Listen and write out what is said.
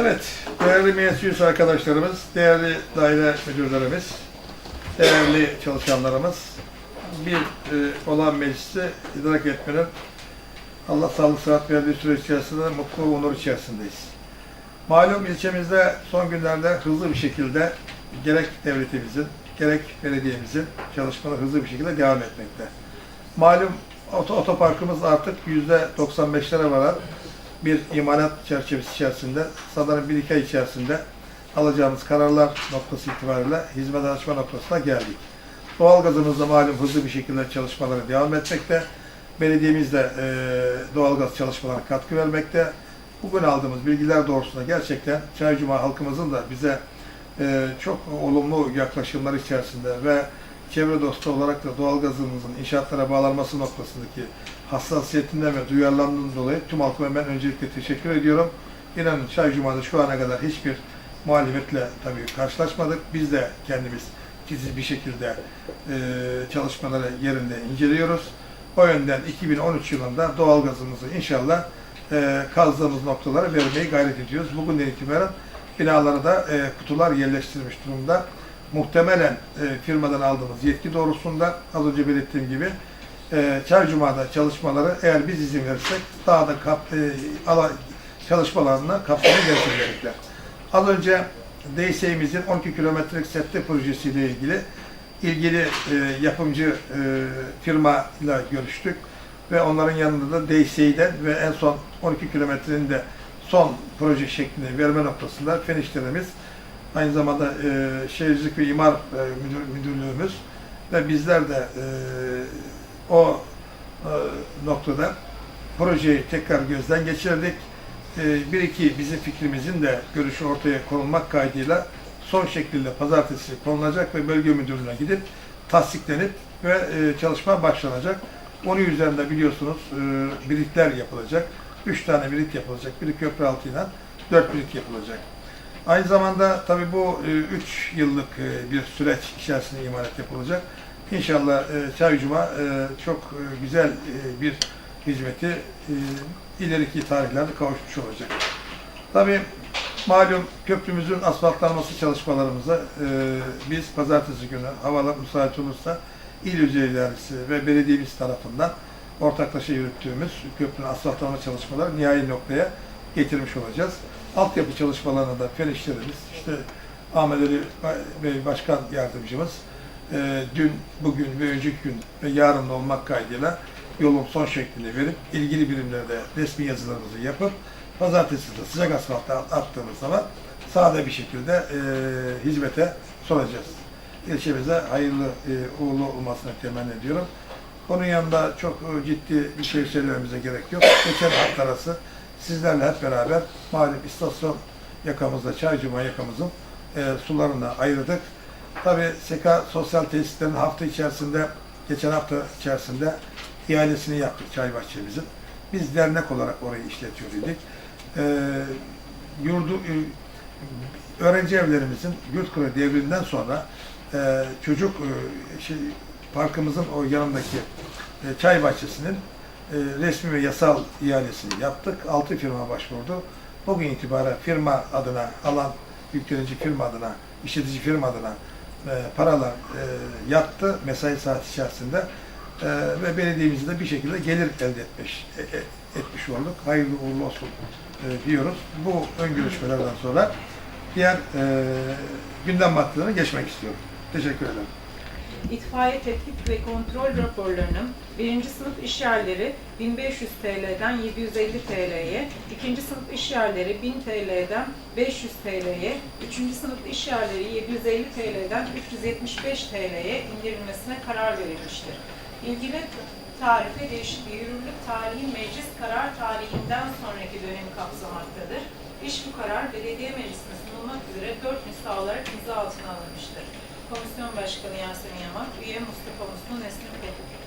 Evet, değerli meclis arkadaşlarımız, değerli daire müdürlerimiz, değerli çalışanlarımız, bir e, olan meclisi idrak etmenin Allah sağlık sıhhat verdiği süre içerisinde mutlu onur içerisindeyiz. Malum ilçemizde son günlerde hızlı bir şekilde gerek devletimizin, gerek belediyemizin çalışmaları hızlı bir şekilde devam etmekte. Malum oto- otoparkımız artık yüzde 95'lere varan bir imalat çerçevesi içerisinde sanırım bir iki ay içerisinde alacağımız kararlar noktası itibariyle hizmet açma noktasına geldik. Doğalgazımız da malum hızlı bir şekilde çalışmalara devam etmekte. Belediyemiz de e, doğalgaz çalışmalarına katkı vermekte. Bugün aldığımız bilgiler doğrultusunda gerçekten Çaycuma halkımızın da bize e, çok olumlu yaklaşımlar içerisinde ve çevre dostu olarak da doğalgazımızın inşaatlara bağlanması noktasındaki hassasiyetinden ve duyarlılığından dolayı tüm halkıma ben öncelikle teşekkür ediyorum. İnanın Çaycuma'da şu ana kadar hiçbir muhalefetle tabii karşılaşmadık. Biz de kendimiz titiz bir şekilde e, çalışmaları yerinde inceliyoruz. O yönden 2013 yılında doğalgazımızı inşallah e, kazdığımız noktalara vermeyi gayret ediyoruz. Bugünden itibaren binalara da e, kutular yerleştirilmiş durumda. Muhtemelen e, firmadan aldığımız yetki doğrusunda az önce belirttiğim gibi e, Çaycuma'da çalışmaları eğer biz izin verirsek daha da kap, e, ala, çalışmalarına kapsamlı gerçekleşecekler. Az önce DSE'mizin 12 kilometrelik sette projesiyle ilgili ilgili e, yapımcı e, firma ile görüştük ve onların yanında da DSE'den ve en son 12 kilometrenin de son proje şeklinde verme noktasında fen aynı zamanda e, Şehircilik ve İmar e, Müdür, Müdürlüğümüz ve bizler de e, o e, noktada projeyi tekrar gözden geçirdik. E, bir iki bizim fikrimizin de görüşü ortaya konulmak kaydıyla son şekilde pazartesi konulacak ve bölge müdürlüğüne gidip tasdiklenip ve e, çalışma başlanacak. Onun üzerinde biliyorsunuz e, birikler yapılacak. Üç tane birik yapılacak. Biri köprü altıyla dört birik yapılacak. Aynı zamanda tabii bu 3 yıllık e, bir süreç içerisinde imalat yapılacak. İnşallah e, e, çok e, güzel e, bir hizmeti e, ileriki tarihlerde kavuşmuş olacak. Tabii malum köprümüzün asfaltlanması çalışmalarımıza e, biz pazartesi günü havalar müsait olursa il İdaresi ve belediyemiz tarafından ortaklaşa yürüttüğümüz köprünün asfaltlama çalışmaları nihai noktaya getirmiş olacağız. Altyapı çalışmalarına da fen işlerimiz, işte Ahmet Ali Bey Başkan Yardımcımız e, dün, bugün ve önceki gün ve yarın da olmak kaydıyla yolun son şeklini verip ilgili birimlerde resmi yazılarımızı yapıp pazartesi de sıcak asfalta attığımız zaman sade bir şekilde e, hizmete sunacağız. İlçemize hayırlı, e, uğurlu olmasını temenni ediyorum. Onun yanında çok e, ciddi bir şey söylememize gerek yok. Geçen hafta arası sizlerle hep beraber malum istasyon yakamızda, Çaycuma yakamızın e, sularını ayırdık. Tabi SEKA sosyal tesislerin hafta içerisinde, geçen hafta içerisinde ihalesini yaptık çay bahçemizin. Biz dernek olarak orayı işletiyor idik. E, yurdu, e, öğrenci evlerimizin yurt kuru devrinden sonra e, çocuk e, şey, parkımızın o yanındaki e, çay bahçesinin e, resmi ve yasal ihalesini yaptık. Altı firma başvurdu. Bugün itibaren firma adına alan yüklenici firma adına, işletici firma adına e, paralar e, yattı mesai saat içerisinde e, ve belediyemizde de bir şekilde gelir elde etmiş e, e, etmiş olduk. Hayırlı uğurlu olsun e, diyoruz. Bu ön görüşmelerden sonra diğer e, gündem maddelerine geçmek istiyorum. Teşekkür ederim. İtfaiye tetkik ve kontrol raporlarının birinci sınıf iş yerleri 1500 TL'den 750 TL'ye, ikinci sınıf iş yerleri 1000 TL'den 500 TL'ye, üçüncü sınıf iş yerleri 750 TL'den 375 TL'ye indirilmesine karar verilmiştir. İlgili tarife değişik bir yürürlük tarihi meclis karar tarihinden sonraki dönemi kapsamaktadır. İş bu karar belediye meclisine sunulmak üzere 4 nüsha olarak imza altına alınmıştır. Komisyon Başkanı Yasemin Yamak, üye Mustafa Muslu Nesrin Pekut.